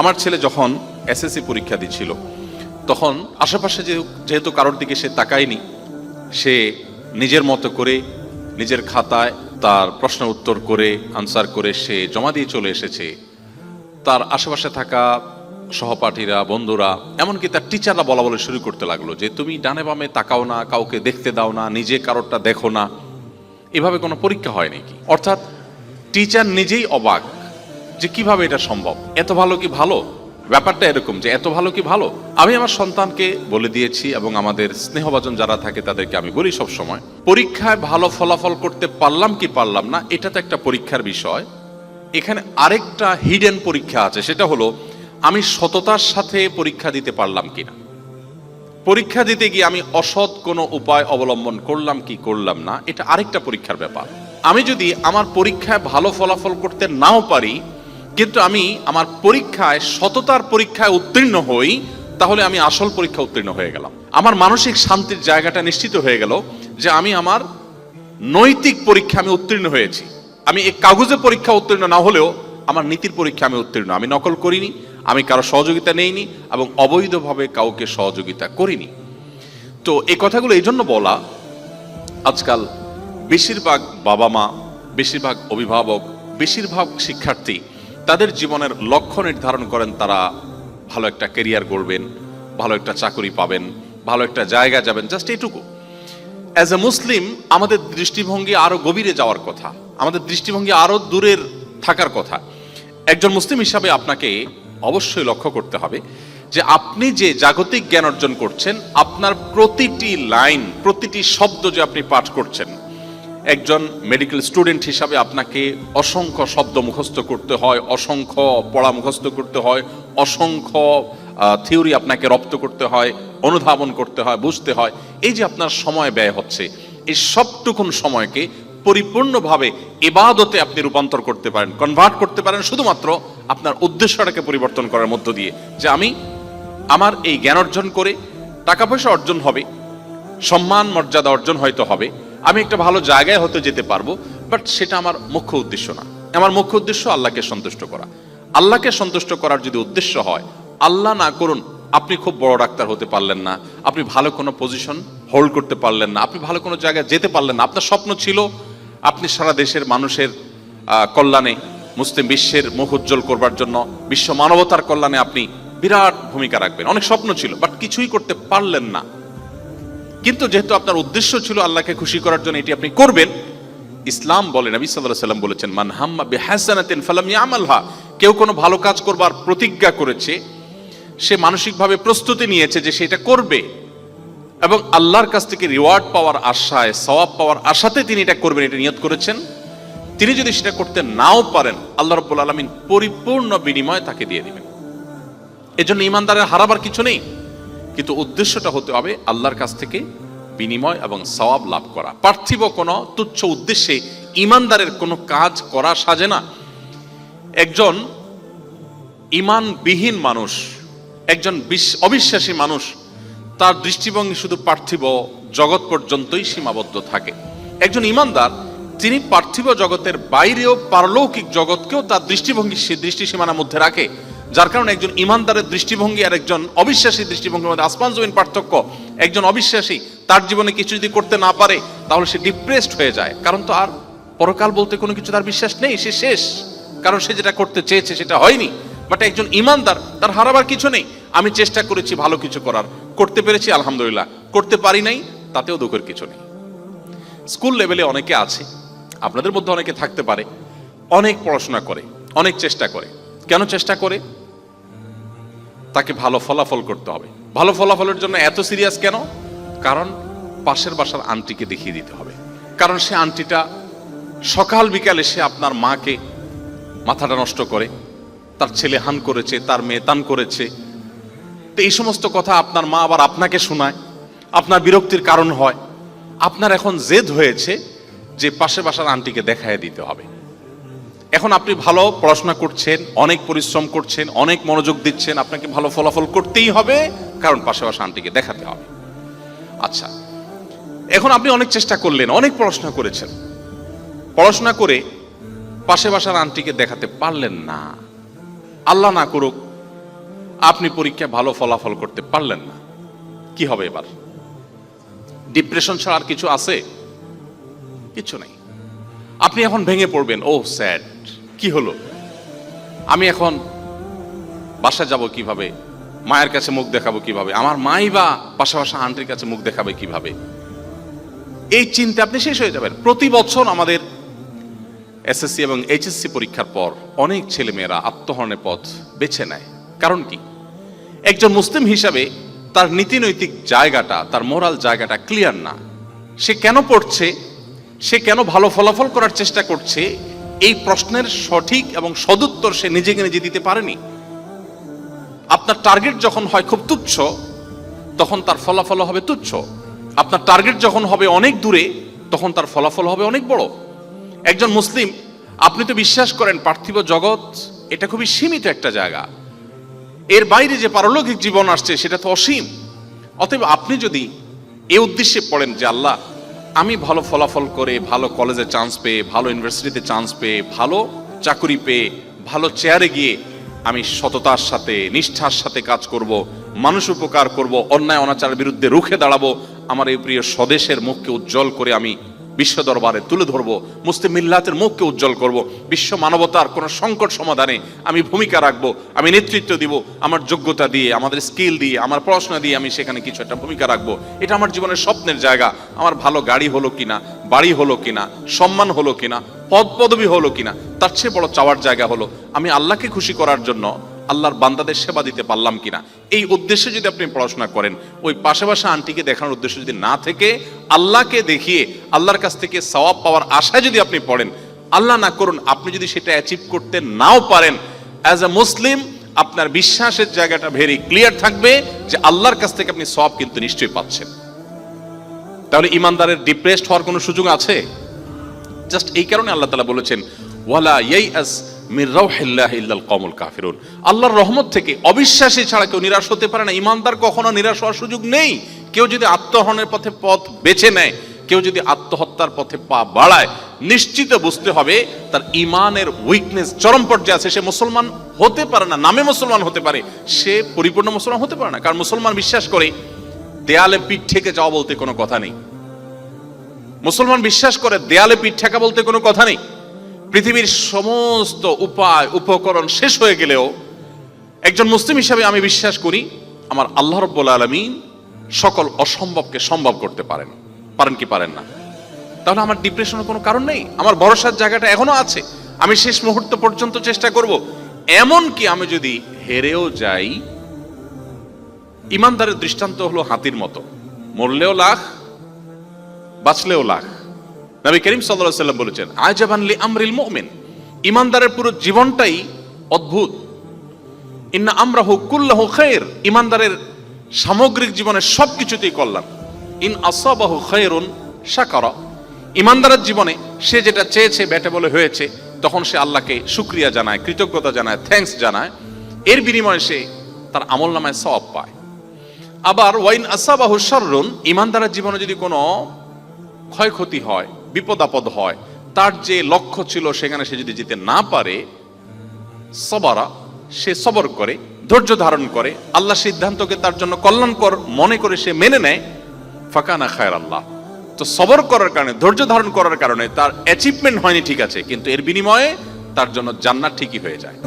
আমার ছেলে যখন এসএসসি পরীক্ষা দিচ্ছিল, তখন আশেপাশে যেহেতু কারোর দিকে সে তাকায়নি, সে নিজের মতো করে নিজের খাতায় তার প্রশ্ন উত্তর করে আনসার করে সে জমা দিয়ে চলে এসেছে। তার আশেপাশে থাকা সহপাঠীরা, বন্ধুরা, এমনকি তার টিচাররা বলা বলে শুরু করতে লাগল যে, তুমি ডানে বামে তাকাও না, কাউকে দেখতে দাও না, নিজে কারোরটা দেখো না। এভাবে কোনো পরীক্ষা হয় নাকি? অর্থাৎ টিচার নিজেই অবাক যে কীভাবে এটা সম্ভব? এত ভালো কি ভালো? ব্যাপারটা এরকম যে এত ভালো কি ভালো? আমি আমার সন্তানকে বলে দিয়েছি এবং আমাদের স্নেহভাজন যারা থাকে তাদেরকে আমি বলি সব সময় পরীক্ষায় ভালো ফলাফল করতে পারলাম কি পারলাম না, এটা তো একটা পরীক্ষার বিষয়। এখানে আরেকটা হিডেন পরীক্ষা আছে, সেটা হলো, আমি সততার সাথে পরীক্ষা দিতে পারলাম কিনা? পরীক্ষা দিতে গিয়ে আমি অসৎ কোনো উপায় অবলম্বন করলাম কি করলাম না, এটা আরেকটা পরীক্ষার ব্যাপার। আমি যদি আমার পরীক্ষায় ভালো ফলাফল করতে নাও পারি কিন্তু আমি আমার পরীক্ষায়, সততার পরীক্ষায় উত্তীর্ণ হই, তাহলে আমি আসল পরীক্ষা উত্তীর্ণ হয়ে গেলাম। আমার মানসিক শান্তির জায়গাটা নিশ্চিত হয়ে গেল যে আমি আমার নৈতিক পরীক্ষা আমি উত্তীর্ণ হয়েছি। আমি এই কাগজে পরীক্ষা উত্তীর্ণ না হলেও আমার নীতির পরীক্ষা আমি উত্তীর্ণ। আমি নকল করিনি, আমি কারও সহযোগিতা নেইনি এবং অবৈধভাবে কাউকে সহযোগিতা করিনি। তো এই কথাগুলো এই জন্য বলা, আজকাল বেশিরভাগ বাবা মা, বেশিরভাগ অভিভাবক, বেশিরভাগ শিক্ষার্থী তাদের জীবনের লক্ষ্য নির্ধারণ করেন তারা, ভালো একটা কেরিয়ার গড়বেন, ভালো একটা চাকরি পাবেন, ভালো একটা জায়গা যাবেন জাস্ট এইটুকু। অ্যাজ এ মুসলিম আমাদের দৃষ্টিভঙ্গি আরও গভীরে যাওয়ার কথা, আমাদের দৃষ্টিভঙ্গি আরও দূরের থাকার কথা। একজন মুসলিম হিসাবে আপনাকে অবশ্যই লক্ষ্য করতে হবে যে আপনি যে জাগতিক জ্ঞান অর্জন করছেন, আপনার প্রতিটি লাইন প্রতিটি শব্দ যে আপনি পাঠ করছেন একজন মেডিকেল স্টুডেন্ট হিসাবে আপনাকে অসংখ্য শব্দ মুখস্থ করতে হয়, অসংখ্য পড়া মুখস্থ করতে হয়, অসংখ্য থিওরি আপনাকে রপ্ত করতে হয়, অনুধাবন করতে হয়, বুঝতে হয়। এই যে আপনার সময় ব্যয় হচ্ছে, এই সবটুকুন সময়কে পরিপূর্ণভাবে এবাদতে আপনি রূপান্তর করতে পারেন কনভার্ট করতে পারেন, শুধুমাত্র আপনার উদ্দেশ্যটাকে পরিবর্তন করার মধ্য দিয়ে যে আমি আমার এই জ্ঞান অর্জন করে টাকা পয়সা অর্জন হবে, সম্মান মর্যাদা অর্জন হয়তো হবে আমি একটা ভালো জায়গায় হতে যেতে পারব বাট সেটা আমার মুখ্য উদ্দেশ্য না। আমার মুখ্য উদ্দেশ্য আল্লাহকে সন্তুষ্ট করা। আল্লাহকে সন্তুষ্ট করার যদি উদ্দেশ্য হয়, আল্লাহ না করুন, আপনি খুব বড় ডাক্তার হতে পারলেন না, আপনি ভালো কোনো পজিশন হোল্ড করতে পারলেন না, আপনি ভালো কোনো জায়গায় যেতে পারলেন না। আপনার স্বপ্ন ছিল, আপনি সারা দেশের মানুষের কল্যাণে, মুসলিম বিশ্বের মুখ উজ্জ্বল করবার জন্য, বিশ্ব মানবতার কল্যাণে আপনি বিরাট ভূমিকা রাখবেন। অনেক স্বপ্ন ছিল বাট কিছুই করতে পারলেন না। কিন্তু যেহেতু আপনার উদ্দেশ্য ছিল আল্লাহকে খুশি করার জন্য এটি আপনি করবেন, ইসলাম বলে, নবী সাল্লাল্লাহু সাল্লাম বলেছেন, মান হাম্মা বিহাসানাতিন ফালাম ইয়ামালহা কেউ কোনো ভালো কাজ করবার প্রতিজ্ঞা করেছে, সে মানসিকভাবে প্রস্তুতি নিয়েছে যে সেটা করবে। এবং আল্লাহর কাছ থেকে রিওয়ার্ড পাওয়ার আশায়, সওয়াব পাওয়ার আশাতে তিনি এটা করবেন, এটা নিয়ত করেছেন। তিনি যদি সেটা করতে নাও পারেন, আল্লাহ রব্বুল আলমিন পরিপূর্ণ বিনিময় তাকে দিয়ে দিবেন। এজন্য ইমানদারের হারাবার কিছু নেই। কিন্তু উদ্দেশ্যটা হতে হবে আল্লাহর কাছ থেকে বিনিময় এবং সওয়াব লাভ করা। পার্থিব কোনো তুচ্ছ উদ্দেশ্যে ইমানদারের কোনো কাজ করা সাজে না। একজন ইমানবিহীন মানুষ, একজন বিশ- অবিশ্বাসী মানুষ, তার দৃষ্টিভঙ্গি শুধু পার্থিব জগৎ পর্যন্তই সীমাবদ্ধ থাকে। একজন ইমানদার তিনি পার্থিব জগতের বাইরেও পারলৌকিক জগৎকেও তার দৃষ্টিভঙ্গি সে দৃষ্টি সীমানার মধ্যে রাখে। যার কারণে একজন ইমানদারের দৃষ্টিভঙ্গি আর একজন অবিশ্বাসী দৃষ্টিভঙ্গির মধ্যে আসমান জমিন পার্থক্য, একজন অবিশ্বাসী তার জীবনে কিছু যদি করতে না পারে, তাহলে সে ডিপ্রেসড হয়ে যায়। কারণ তো আর পরকাল বলতে কোনো কিছু তার বিশ্বাস নেই, সে শেষ। কারণ সে যেটা করতে চেয়েছে সেটা হয়নি। বাট একজন ইমানদার, তার হারাবার কিছু নেই। আমি চেষ্টা করেছি ভালো কিছু করার। করতে পেরেছি, আলহামদুলিল্লাহ। করতে পারি নাই, তাতেও দুঃখের কিছু নেই। স্কুল লেভেলে অনেকে আছে, আপনাদের মধ্যে অনেকে থাকতে পারে, অনেক পড়াশোনা করে, অনেক চেষ্টা করে। কেন চেষ্টা করে? তাকে ভালো ফলাফল করতে হবে। ভালো ফলাফলের জন্য এত সিরিয়াস কেন? কারণ পাশের বাসার আন্টিকে দেখিয়ে দিতে হবে। কারণ সে আন্টিটা সকাল বিকালে সে আপনার মাকে মাথাটা নষ্ট করে, তার ছেলে হান করেছে, তার মেয়ে তান করেছে। তো এই সমস্ত কথা আপনার মা আবার আপনাকে শোনায়, আপনার বিরক্তির কারণ হয়। আপনার এখন জেদ হয়েছে যে পাশে বাসার আন্টিকে দেখায় দিতে হবে। এখন আপনি ভালো পড়াশোনা করছেন, অনেক পরিশ্রম করছেন, অনেক মনোযোগ দিচ্ছেন, আপনাকে ভালো ফলাফল করতেই হবে, কারণ পাশে বাসা আন্টিকে দেখাতে হবে। আচ্ছা এখন আপনি অনেক চেষ্টা করলেন, অনেক পড়াশোনা করেছেন। পড়াশোনা করে পাশে বাসার আন্টিকে দেখাতে পারলেন না। আল্লাহ না করুক, আপনি পরীক্ষায় ভালো ফলাফল করতে পারলেন না। কি হবে এবার? ডিপ্রেশন ছাড়া আর কিছু আছে? কিছু নেই। আপনি এখন ভেঙে পড়বেন ও স্যাড। কি হলো? আমি এখন বাসা যাব কীভাবে? মায়ের কাছে মুখ দেখাবো কীভাবে? আমার মাই বা পাশাপাশি আন্টির কাছে মুখ দেখাবে কীভাবে? এই চিন্তা আপনি শেষ হয়ে যাবেন। প্রতি বছর আমাদের এসএসসি এবং এইচএসসি পরীক্ষার পর অনেক ছেলেমেয়েরা আত্মহরণের পথ বেছে নেয়। কারণ কি? একজন মুসলিম হিসাবে তার নীতিনৈতিক জায়গাটা, তার মোরাল জায়গাটা ক্লিয়ার না। সে কেন পড়ছে? সে কেন ভালো ফলাফল করার চেষ্টা করছে? এই প্রশ্নের সঠিক এবং সদুত্তর সে নিজেকে নিজে দিতে পারেনি। আপনার টার্গেট যখন হয় খুব তুচ্ছ, তখন তার ফলাফল হবে তুচ্ছ। আপনার টার্গেট যখন হবে অনেক দূরে, তখন তার ফলাফল হবে অনেক বড়। একজন মুসলিম, আপনি তো বিশ্বাস করেন পার্থিব জগৎ, এটা খুবই সীমিত একটা জায়গা। এর বাইরে যে পারলৌকিক জীবন আসছে, সেটা তো অসীম। অতএব আপনি যদি এ উদ্দেশ্যে পড়েন যে আল্লাহ আমি ভালো ফলাফল করে, ভালো কলেজে চান্স পেয়ে, ভালো ইউনিভার্সিটিতে চান্স পেয়ে, ভালো চাকুরি পেয়ে, ভালো চেয়ারে গিয়ে আমি সততার সাথে, নিষ্ঠার সাথে কাজ করব, মানুষ উপকার করব, অন্যায় অনাচারের বিরুদ্ধে রুখে দাঁড়াবো, আমার এই প্রিয় স্বদেশের মুখকে উজ্জ্বল করে আমি বিশ্ব দরবারে তুলে ধরবো, মুসলিম মিল্লাতের মুখকে উজ্জ্বল করব, বিশ্ব মানবতার কোনো সংকট সমাধানে আমি ভূমিকা রাখব, আমি নেতৃত্ব দিব, আমার যোগ্যতা দিয়ে, আমাদের স্কিল দিয়ে, আমার পড়াশোনা দিয়ে আমি সেখানে কিছু একটা ভূমিকা রাখব। এটা আমার জীবনের স্বপ্নের জায়গা। আমার ভালো গাড়ি হলো কিনা, বাড়ি হলো কিনা, সম্মান হলো কিনা, পদ পদবি হলো কিনা, তার চেয়ে বড় চাওয়ার জায়গা হলো। আমি আল্লাহকে খুশি করার জন্য আল্লাহর বান্দাদের সেবা দিতে পারলাম কিনা? এই উদ্দেশ্যে যদি আপনি পড়াশোনা করেন, ওই পাশে পাশে আন্টিকে দেখানোর উদ্দেশ্য যদি না থেকে, আল্লাহকে দেখিয়ে, আল্লাহর কাছ থেকে সওয়াব পাওয়ার আশায় যদি আপনি পড়েন, আল্লাহ না করুন, আপনি যদি সেটা অ্যাচিভ করতে নাও পারেন অ্যাজ এ মুসলিম আপনার বিশ্বাসের জায়গাটা ভেরি ক্লিয়ার থাকবে যে আল্লাহর কাছ থেকে আপনি সব কিন্তু নিশ্চয়ই পাচ্ছেন। তাহলে ইমানদারের ডিপ্রেসড হওয়ার কোনো সুযোগ আছে? জাস্ট এই কারণে আল্লাহ তালা বলেছেন, ওয়ালা ইয়াইআস মির রাউহিল্লাহ ইল্লাল কওমুল কাফিরুন। আল্লাহর রহমত থেকে অবিশ্বাসী ছাড়া কেউ নিরাশ হতে পারে না। ইমানদার কখনো নিরাশ হওয়ার সুযোগ নেই। কেউ যদি আত্মহরণের পথে পথ বেছে নেয়, কেউ যদি আত্মহত্যার পথে পা বাড়ায়, নিশ্চিত বুঝতে হবে তার ইমানের উইকনেস চরম পর্যায়ে আছে। সে মুসলমান হতে পারে না, নামে মুসলমান হতে পারে। সে পরিপূর্ণ মুসলমান হতে পারে না। কারণ মুসলমান বিশ্বাস করে, দেয়ালে পিঠ থেকে যাওয়া বলতে কোনো কথা নেই। মুসলমান বিশ্বাস করে, দেয়ালে পিঠ ঠেকা বলতে কোনো কথা নেই। পৃথিবীর সমস্ত উপায়, উপকরণ শেষ হয়ে গেলেও একজন মুসলিম হিসাবে আমি বিশ্বাস করি আমার আল্লাহ রব্বুল আলমিন সকল অসম্ভবকে সম্ভব করতে পারেন। পারেন কি পারেন না? তাহলে আমার ডিপ্রেশনের কোনো কারণ নেই? আমার ভরসার জায়গাটা এখনও আছে। আমি শেষ মুহূর্ত পর্যন্ত চেষ্টা করব। এমন কি আমি যদি হেরেও যাই? ইমানদারের দৃষ্টান্ত হলো হাতির মতো। মরলেও লাখ, বাঁচলেও লাখ। নবী করিম সাল্লাল্লাহু সাল্লাম বলেছেন, আজাবান লি আমরিল মুমিন। ইমানদারের পুরো জীবনটাই অদ্ভুত। ইন্না আমরাহু কুল্লাহু খায়র ইমানদারের সামগ্রিক জীবনের সবকিছুতেই কল্যাণ। ইন আসাবাহু খায়রুন শাকারা। ইমানদারের জীবনে সে যেটা চেয়েছে বেটে বলে হয়েছে, তখন সে আল্লাহকে শুক্রিয়া জানায়, কৃতজ্ঞতা জানায় থ্যাঙ্কস জানায়। এর বিনিময়ে সে তার আমল নামায় সওয়াব পায়। আবার, ওয়াইন আসাবাহু শাররুন। ইমানদারের জীবনে যদি কোনো ক্ষয়ক্ষতি হয় বিপদ আপদ হয়। তার যে লক্ষ্য ছিল, সেখানে সে যদি যেতে না পারে, সবারা, সে সবর করে, ধৈর্য ধারণ করে, আল্লাহ সিদ্ধান্তকে তার জন্য কল্যাণকর মনে করে সে মেনে নেয়, ফাঁকানা খায়ের আল্লাহ। তো সবর করার কারণে, ধৈর্য ধারণ করার কারণে তার অ্যাচিভমেন্ট হয়নি ঠিক আছে, কিন্তু এর বিনিময়ে তার জন্য জান্নাত ঠিকই হয়ে যায়।